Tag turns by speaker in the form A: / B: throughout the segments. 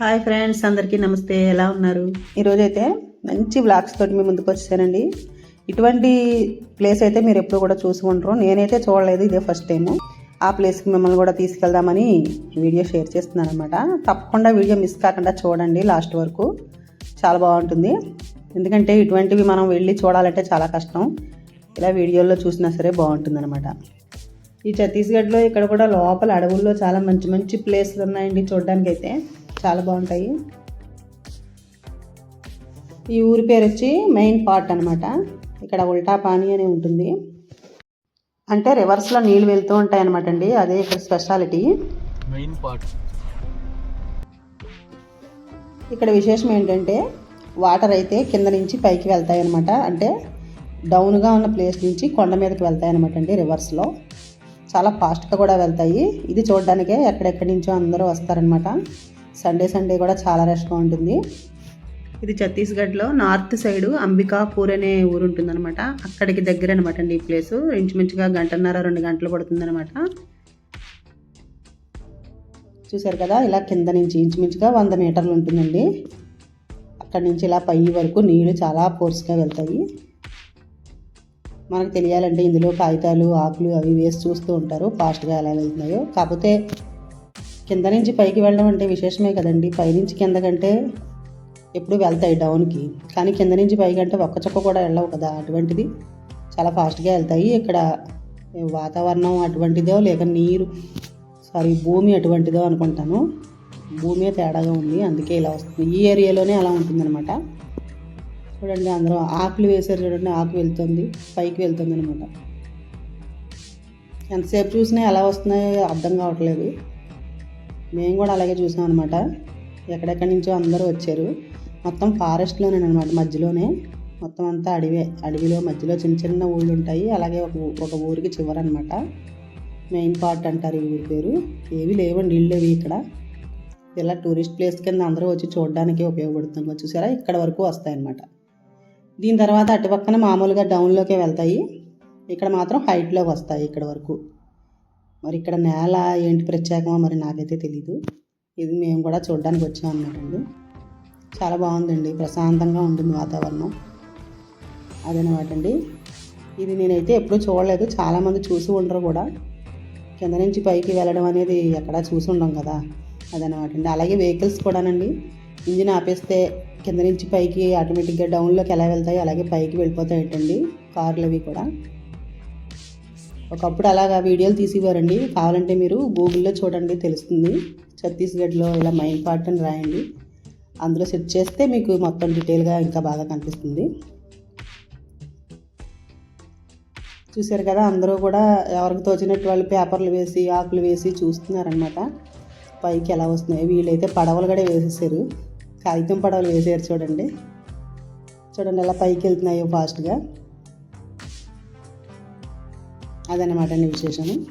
A: Hi friends అందరికీ నమస్తే. ఎలా ఉన్నారు? ఈరోజు అయితే మంచి బ్లాగ్స్ తోటి మీ ముందుకు వచ్చానండి ఇటువంటి ప్లేస్ అయితే మీరు ఎప్పుడు కూడా చూసి ఉండరు. నేనైతే చూడలేదు ఇదే ఫస్ట్ టైము ఆ ప్లేస్కి మిమ్మల్ని కూడా తీసుకెళ్దామని వీడియో షేర్ చేస్తున్నాను అనమాట తప్పకుండా వీడియో మిస్ కాకుండా చూడండి లాస్ట్ వరకు. చాలా బాగుంటుంది. ఎందుకంటే ఇటువంటివి మనం వెళ్ళి చూడాలంటే చాలా కష్టం. ఇలా వీడియోలో చూసినా సరే బాగుంటుంది అనమాట ఈ ఛత్తీస్గఢ్లో ఇక్కడ కూడా లోపల అడవుల్లో చాలా మంచి మంచి ప్లేస్లు ఉన్నాయండి చూడడానికి అయితే చాలా బాగుంటాయి. ఈ ఊరి పేరు వచ్చి మెయిన్ పార్ట్ అనమాట ఇక్కడ ఉల్టా పానీ అని ఉంటుంది. అంటే రివర్స్లో నీళ్ళు వెళ్తూ ఉంటాయి అనమాట అండి. అదే ఇక్కడ స్పెషాలిటీ
B: మెయిన్ పార్ట్.
A: ఇక్కడ విశేషం ఏంటంటే వాటర్ అయితే కింద నుంచి పైకి వెళ్తాయి అనమాట అంటే డౌన్గా ఉన్న ప్లేస్ నుంచి కొండ మీదకి వెళ్తాయి అనమాట అండి రివర్స్లో చాలా ఫాస్ట్గా కూడా వెళ్తాయి. ఇది చూడడానికే ఎక్కడెక్కడి నుంచో అందరూ వస్తారనమాట సండే సండే కూడా చాలా రష్గా ఉంటుంది. ఇది ఛత్తీస్గఢ్లో నార్త్ సైడ్ అంబికాపూర్ అనే ఊరు ఉంటుందన్నమాట. అక్కడికి దగ్గర అనమాట అండి ఈ ప్లేసు. ఇంచుమించుగా గంటన్నర రెండు గంటలు పడుతుందన్నమాట. చూసారు కదా ఇలా కింద నుంచి ఇంచుమించుగా వంద మీటర్లు ఉంటుందండి. అక్కడి నుంచి ఇలా పై వరకు నీళ్ళు చాలా ఫోర్స్గా వెళ్తాయి. మనకు తెలియాలంటే ఇందులో కాగితాలు ఆకులు అవి వేసి చూస్తూ ఉంటారు ఫాస్ట్గా ఎలా వెళ్తున్నాయో. కాకపోతే కింద నుంచి పైకి వెళ్ళడం అంటే విశేషమే కదండి. పైనుంచి కింద కంటే ఎప్పుడు వెళ్తాయి డౌన్కి. కానీ కింద నుంచి పైకి అంటే ఒక్క చుక్క కూడా వెళ్ళవు కదా అటువంటిది. చాలా ఫాస్ట్గా వెళ్తాయి. ఇక్కడ వాతావరణం అటువంటిదో లేక నీరు సారీ భూమి అటువంటిదో అనుకుంటాను. భూమి తేడాగా ఉంది. అందుకే ఇలా వస్తుంది. ఈ ఏరియాలోనే అలా ఉంటుందన్నమాట. చూడండి అందరూ ఆకులు వేసారు చూడండి. ఆకు వెళ్తుంది పైకి వెళ్తుంది అనమాట ఎంతసేపు చూసినా ఎలా వస్తున్నాయో అర్థం కావట్లేదు. మేము కూడా అలాగే చూసాం అనమాట ఎక్కడెక్కడి నుంచో అందరూ వచ్చారు. మొత్తం ఫారెస్ట్లోనే అనమాట మధ్యలోనే. మొత్తం అంతా అడవే అడవిలో మధ్యలో చిన్న చిన్న ఊళ్ళు ఉంటాయి. అలాగే ఒక ఒక ఊరికి చివరనమాట మెయిన్ పార్ట్ అంటారు ఈ ఊరి పేరు. ఏవి లేవండి ఇళ్ళు లేవు ఇక్కడ. ఇలా టూరిస్ట్ ప్లేస్ కింద అందరూ వచ్చి చూడడానికి ఉపయోగపడుతుంది. చూసారా? ఇక్కడ వరకు వస్తాయన్నమాట దీని తర్వాత అటు పక్కన మామూలుగా డౌన్లోకే వెళ్తాయి. ఇక్కడ మాత్రం హైట్లోకి వస్తాయి ఇక్కడ వరకు. మరి ఇక్కడ నేల ఏంటి ప్రత్యేకమో మరి నాకైతే తెలీదు. ఇది మేము కూడా చూడడానికి వచ్చాం అన్నమాట చాలా బాగుందండి. ప్రశాంతంగా ఉంటుంది వాతావరణం. అదనమాట అండి. ఇది నేనైతే ఎప్పుడూ చూడలేదు. చాలామంది చూసి ఉండరు కూడా. కింద నుంచి పైకి వెళ్ళడం అనేది ఎక్కడా చూసి ఉండం కదా. అదనమాట అండి. అలాగే వెహికల్స్ కూడానండి. ఇంజిన్ ఆపేస్తే కింద నుంచి పైకి ఆటోమేటిక్గా డౌన్లోకి ఎలా వెళ్తాయి అలాగే పైకి వెళ్ళిపోతాయటండి కార్లు అవి కూడా. ఒకప్పుడు అలాగా వీడియోలు తీసేవారండి. కావాలంటే మీరు గూగుల్లో చూడండి తెలుస్తుంది. ఛత్తీస్గఢ్లో ఇలా మైన్ పార్ట్ అని రాయండి. అందులో సెర్చ్ చేస్తే మీకు మొత్తం డీటెయిల్గా ఇంకా బాగా కనిపిస్తుంది. చూశారు కదా అందరూ కూడా ఎవరికి తోచినట్టు వాళ్ళు పేపర్లు వేసి ఆకులు వేసి చూస్తున్నారనమాట పైకి ఎలా వస్తున్నాయి. వీళ్ళైతే పడవలు కూడా వేసేసారు. కాగితం పడవలు వేసారు చూడండి. చూడండి ఎలా పైకి వెళ్తున్నాయో ఫాస్ట్గా. అదనమాట అండి విశేషము.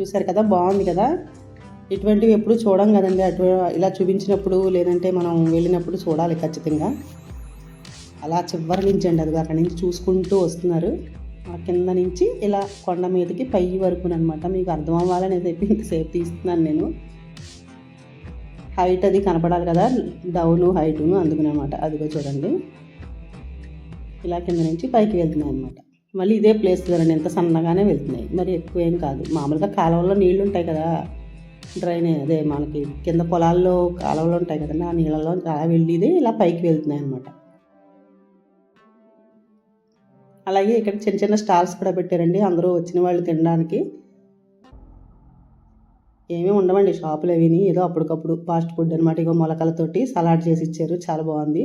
A: చూశారు కదా బాగుంది కదా? ఇటువంటివి ఎప్పుడు చూడం కదండి. అటు ఇలా చూపించినప్పుడు లేదంటే మనం వెళ్ళినప్పుడు చూడాలి ఖచ్చితంగా. అలా చివరి నుంచి అండి అది అక్కడి నుంచి చూసుకుంటూ వస్తున్నారు. ఆ కింద నుంచి ఇలా కొండ మీదకి పై వరకు అనమాట మీకు అర్థం అవ్వాలని చెప్పి ఇంతసేపు తీస్తున్నాను నేను. హైట్ అది కనపడాలి కదా డౌను హైటును అందుకని అనమాట అదిగో చూడండి. ఇలా కింద నుంచి పైకి వెళ్తున్నాను అనమాట మళ్ళీ ఇదే ప్లేస్ కదండి ఎంత సన్నగానే వెళ్తున్నాయి. మరి ఎక్కువ ఏం కాదు. మామూలుగా కాలువల్లో నీళ్ళు ఉంటాయి కదా. డ్రైనే అదే మనకి కింద పొలాల్లో కాలువలు ఉంటాయి కదండి. ఆ నీళ్ళలో అలా వెళ్ళిది ఇలా పైకి వెళ్తున్నాయి అనమాట అలాగే ఇక్కడ చిన్న చిన్న స్టాల్స్ కూడా పెట్టారండి. అందరూ వచ్చిన వాళ్ళు తినడానికి. ఏమీ ఉండవండి. షాపులు అవిని ఏదో అప్పటికప్పుడు ఫాస్ట్ ఫుడ్ అనమాట ఇగో మొలకలతోటి సలాడ్ చేసి ఇచ్చారు. చాలా బాగుంది.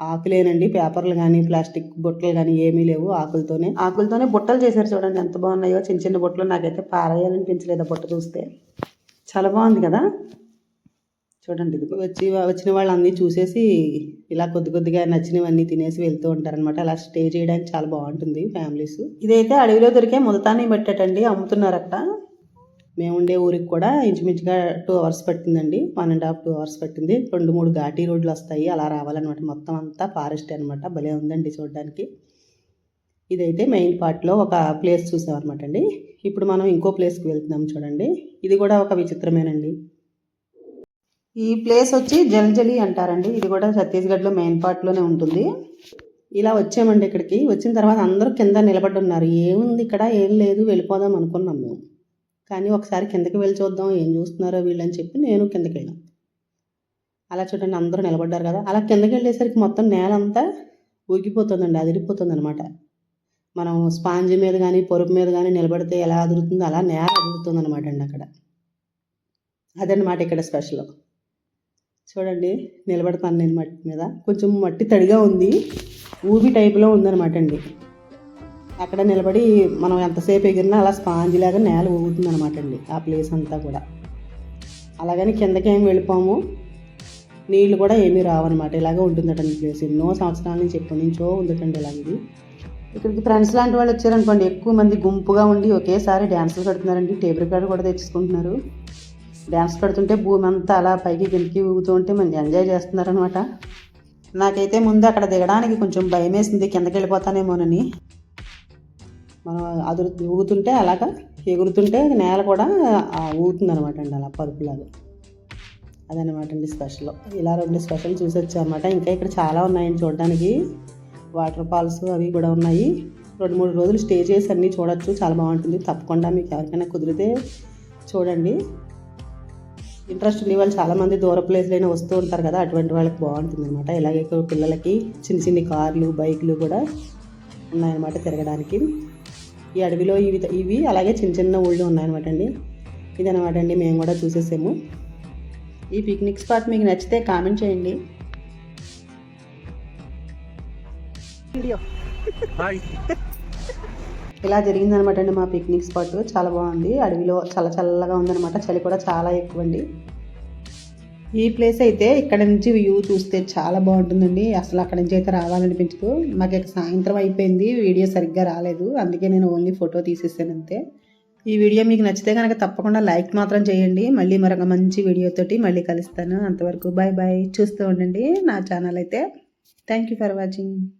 A: ఆకులేనండి. పేపర్లు కానీ ప్లాస్టిక్ బుట్టలు కానీ ఏమీ లేవు ఆకులతోనే. ఆకులతోనే బుట్టలు చేశారు చూడండి. ఎంత బాగున్నాయో. చిన్న చిన్న బుట్టలు నాకైతే పారేయాలనిపించలేదు బుట్ట చూస్తే. చాలా బాగుంది కదా? చూడండి ఇది వచ్చి వచ్చిన వాళ్ళు అన్నీ చూసేసి ఇలా కొద్ది కొద్దిగా నచ్చినవన్నీ తినేసి వెళ్తూ ఉంటారనమాట అలా స్టే చేయడానికి చాలా బాగుంటుంది ఫ్యామిలీస్. ఇదైతే అడవిలో దొరికే ముదతాన్ని పెట్టేటండి అమ్ముతున్నారు అక్కడ మేము ఉండే ఊరికి కూడా ఇంచుమించుగా టూ అవర్స్ పట్టిందండి. One and half two hours పట్టింది. రెండు మూడు ఘాటీ రోడ్లు వస్తాయి. అలా రావాలన్నమాట. మొత్తం అంతా ఫారెస్ట్ అనమాట భలే ఉందండి చూడడానికి. ఇదైతే మెయిన్ పార్ట్లో ఒక ప్లేస్ చూసామన్నమాట అండి ఇప్పుడు మనం ఇంకో ప్లేస్కి వెళ్తున్నాం చూడండి. ఇది కూడా ఒక విచిత్రమేనండి. ఈ ప్లేస్ వచ్చి జల్జలి అంటారండి. ఇది కూడా ఛత్తీస్గఢ్లో మెయిన్ పార్ట్లోనే ఉంటుంది. ఇలా వచ్చామండి ఇక్కడికి. వచ్చిన తర్వాత అందరూ కింద నిలబడి ఉన్నారు. ఏముంది ఇక్కడ? ఏం లేదు. వెళ్ళిపోదాం అనుకున్నాం మేము. కానీ ఒకసారి కిందకి వెళ్ళి చూద్దాం ఏం చూస్తున్నారో వీళ్ళని చెప్పి నేను కిందకి వెళ్ళాం. అలా చూడండి అందరూ నిలబడ్డారు కదా. అలా కిందకి వెళ్ళేసరికి మొత్తం నేల అంతా ఊగిపోతుందండి అదిరిపోతుంది అనమాట మనం స్పాంజ్ మీద కానీ పొరుపు మీద కానీ నిలబడితే ఎలా అదురుతుందో అలా నేల అదురుతుంది అనమాట అండి అక్కడ. అదనమాట ఇక్కడ స్పెషల్. చూడండి నిలబడతాను నేను మట్టి మీద. కొంచెం మట్టి తడిగా ఉంది ఊబి టైప్లో ఉందన్నమాట అండి. అక్కడ నిలబడి మనం ఎంతసేపు ఎగిరినా అలా స్పాంజ్ లాగా నేల ఊగుతుంది అనమాట అండి ఆ ప్లేస్ అంతా కూడా. అలాగని కిందకి ఏమి వెళ్ళిపోము. నీళ్ళు కూడా ఏమీ రావన్నమాట. ఇలాగే ఉంటుందటండి ప్లేస్ ఎన్నో సంవత్సరాల నుంచి ఎప్పటి నుంచో ఉందటండి ఇలాగ ఇది ఇక్కడికి ఫ్రెండ్స్ లాంటి వాళ్ళు వచ్చారనుకోండి ఎక్కువ మంది గుంపుగా ఉండి ఒకేసారి డ్యాన్సులు కడుతున్నారండి. టేబుల్ కార్డు కూడా తెచ్చుకుంటున్నారు డ్యాన్స్ కడుతుంటే భూమి అంతా అలా పైకి కిందకి ఊగుతూ ఉంటే మంచి ఎంజాయ్ చేస్తున్నారనమాట నాకైతే ముందు అక్కడ దిగడానికి కొంచెం భయం వేసింది కిందకి వెళ్ళిపోతానేమోనని. మనం అదురు ఊగుతుంటే అలాగా ఎగురుతుంటే నేల కూడా ఊగుతుంది అనమాట అండి అలా పరుపులాగా అదనమాట అండి స్పెషల్ ఇలా రెండు స్పెషల్ చూసి వచ్చామన్నమాట. ఇంకా ఇక్కడ చాలా ఉన్నాయండి చూడడానికి. వాటర్ ఫాల్స్ అవి కూడా ఉన్నాయి. రెండు మూడు రోజులు స్టే చేసి అన్నీ చూడొచ్చు. చాలా బాగుంటుంది. తప్పకుండా మీకు ఎవరికైనా కుదిరితే చూడండి. ఇంట్రెస్ట్ ఉండే వాళ్ళు చాలామంది దూర ప్లేస్లైనా వస్తూ ఉంటారు కదా అటువంటి వాళ్ళకి బాగుంటుంది అనమాట ఇలాగే పిల్లలకి చిన్న చిన్న కార్లు బైక్లు కూడా ఉన్నాయన్నమాట తిరగడానికి. ఈ అడవిలో ఇవి ఇవి అలాగే చిన్న చిన్న ఊళ్ళు ఉన్నాయన్నమాట అండి. ఇదనమాట అండి మేము కూడా చూసేసాము. ఈ పిక్నిక్ స్పాట్ మీకు నచ్చితే కామెంట్ చేయండి. ఇలా జరిగిందనమాట అండి మా పిక్నిక్ స్పాట్ చాలా బాగుంది. అడవిలో చల్ల చల్లగా ఉందనమాట చలి కూడా చాలా ఎక్కువ అండి ఈ ప్లేస్ అయితే ఇక్కడ నుంచి వ్యూ చూస్తే చాలా బాగుంటుందండి. అసలు అక్కడ నుంచి అయితే రావాలనిపించదు. మాకు ఇక సాయంత్రం అయిపోయింది. వీడియో సరిగ్గా రాలేదు. అందుకే నేను ఓన్లీ ఫోటో తీసేసాను అంతే. ఈ వీడియో మీకు నచ్చితే కనుక తప్పకుండా లైక్ మాత్రం చేయండి. మళ్ళీ మరొక మంచి వీడియోతోటి మళ్ళీ కలుస్తాను. అంతవరకు బాయ్ బాయ్. చూస్తూ ఉండండి. నా ఛానల్ అయితే. Thank you for watching.